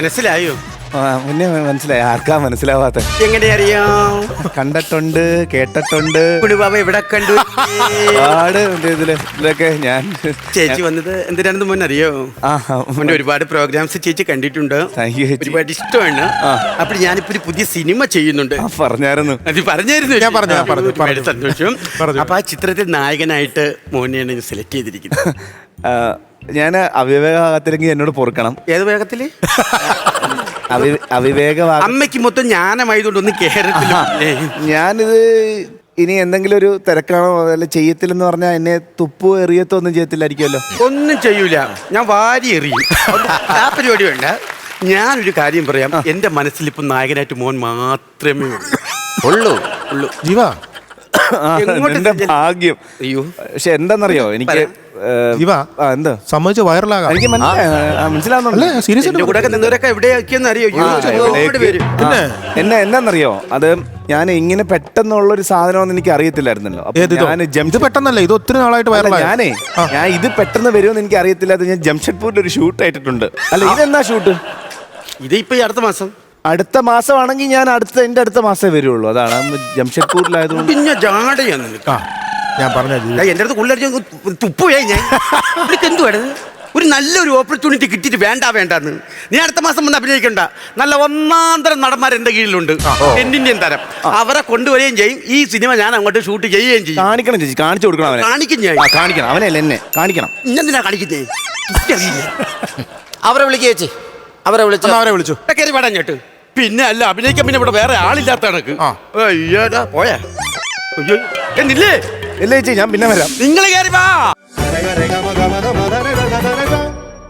മനസ്സിലായോ? ആ, പിന്നെ മനസ്സിലായി. ആർക്കാ മനസ്സിലാവാത്ത? എങ്ങനെ അറിയാം? കണ്ടിട്ടുണ്ട് കേട്ടിട്ടുണ്ട്. കുടുംബാബ എവിടെ കണ്ടു? ഒരുപാട് ഇതിൽ. ഇതിലൊക്കെ ഞാൻ ചേച്ചി വന്നത് എന്തിനാണെന്ന് മോൻ അറിയോ? ആ ഒരുപാട് പ്രോഗ്രാംസ് ചേച്ചി കണ്ടിട്ടുണ്ട്. Thank you, ചേച്ചി. ഒരുപാട് ഇഷ്ടമാണ്. അപ്പൊ അപ്പോൾ ഞാനിപ്പോ ഒരു പുതിയ സിനിമ ചെയ്യുന്നുണ്ട്. ആ, പറഞ്ഞായിരുന്നു. അത് പറഞ്ഞായിരുന്നു ഞാൻ പറഞ്ഞു, ഞാൻ പറഞ്ഞു, ഒരുപാട് പറഞ്ഞു. സന്തോഷം. പറഞ്ഞു. അപ്പൊ ആ ചിത്രത്തിൽ നായകനായിട്ട് മോനെയാണ് സെലക്ട് ചെയ്തിരിക്കുന്നത്. ഞാൻ അവിവേകത്തിലെങ്കിൽ എന്നോട് പൊറുക്കണം. ഏത് വേഗത്തിൽ അവി അവിവേകമാ അമ്മയ്ക്ക് മൊത്തം ജ്ഞാനമായതുകൊണ്ട് ഒന്ന് കേരള ഞാനിത് ഇനി എന്തെങ്കിലും ഒരു തിരക്കാണോ അതല്ല ചെയ്യത്തില്ലെന്ന് പറഞ്ഞാൽ എന്നെ തുപ്പോ എറിയത്തോ ഒന്നും ചെയ്യത്തില്ലായിരിക്കുമല്ലോ. ഒന്നും ചെയ്യൂല. ഞാൻ വാരി എറിയും. ആ പരിപാടി വേണ്ട. ഞാനൊരു കാര്യം പറയാം. എന്റെ മനസ്സിൽ ഇപ്പൊ നായകനായിട്ട് മോൻ മാത്രമേ ഉള്ളൂ. ഉള്ളൂ. ഉള്ളൂ. ജീവ. എന്റെ? ഭാഗ്യം. അയ്യോ. പക്ഷെ എന്താന്നറിയോ എനിക്ക് ഏ, എന്താ? സമ്മതിച്ച് വൈറലാകാം എനിക്ക് മനസ്സിലാവുന്നുണ്ട്. എന്നെ എന്നാന്നറിയോ? അത് ഞാൻ ഇങ്ങനെ പെട്ടെന്നുള്ള ഒരു സാധനമൊന്നും എനിക്ക് അറിയത്തില്ലായിരുന്നല്ലോ. ഇത്? ജംഷ- പെട്ടെന്നല്ല? ഇത് ഒത്തിരി നാളായിട്ട് വൈറലായി ഞാനേ ഞാൻ ഇത് പെട്ടെന്ന് വരുമെന്ന് എനിക്ക് അറിയത്തില്ല അത് ഞാൻ ജംഷഡ്പൂരിൽ ഒരു ഷൂട്ട് ആയിട്ടുണ്ട് അല്ല ഇതെന്നാ ഷൂട്ട് ഇത് ഇപ്പൊ ഈ അടുത്ത മാസം. അടുത്ത മാസമാണെങ്കിൽ ഞാൻ അടുത്ത എന്റെ അടുത്ത മാസമേ വരുള്ളൂ. അതാണ് ജംഷഡ്പൂരിലായതുകൊണ്ട്. പിന്നെ നിനക്ക്. ആ ഞാൻ പറഞ്ഞ എന്റെ അടുത്ത് കുള്ളടിച്ച് ഞാൻ. നിനക്ക് എന്തുവായിരുന്നു ഒരു നല്ലൊരു ഓപ്പർച്യൂണിറ്റി കിട്ടിയിട്ട് വേണ്ട വേണ്ടെന്ന്. നീ അടുത്ത മാസം വന്ന് അഭിനയിക്കണ്ട. നല്ല ഒന്നാന്തരം നടന്മാർ എന്റെ കീഴിലുണ്ട്. എന്നിന്റെ തരം. അവരെ കൊണ്ടുവരികയും ചെയ്യും. ഈ സിനിമ ഞാൻ അങ്ങോട്ട് ഷൂട്ട് ചെയ്യുകയും ചെയ്യും. കാണിക്കണം ചേച്ചി കാണിച്ചു കൊടുക്കണം അവനെ. കാണിക്കും ഞാൻ. ആ, കാണിക്കണം. അവനല്ല എന്നെ. കാണിക്കണം. ഇന്നെന്തിനാ കാണിക്കുന്നേ. അവരെ വിളിക്കുക ചേച്ചി. അവരെ വിളിച്ചു? അവരെ വിളിച്ചു. കയറി വേടാ ഞെട്ട് പിന്നെ അല്ല അഭിനയിക്കാൻ പിന്നെ ഇവിടെ വേറെ ആളില്ലാത്ത കണക്ക്. ആ. അയ്യോടാ പോയാ. അയ്യോ എന്നില്ലേ ഇല്ല ചേച്ചി ഞാൻ പിന്നെ വരാം. നിങ്ങൾ കയറി വാ.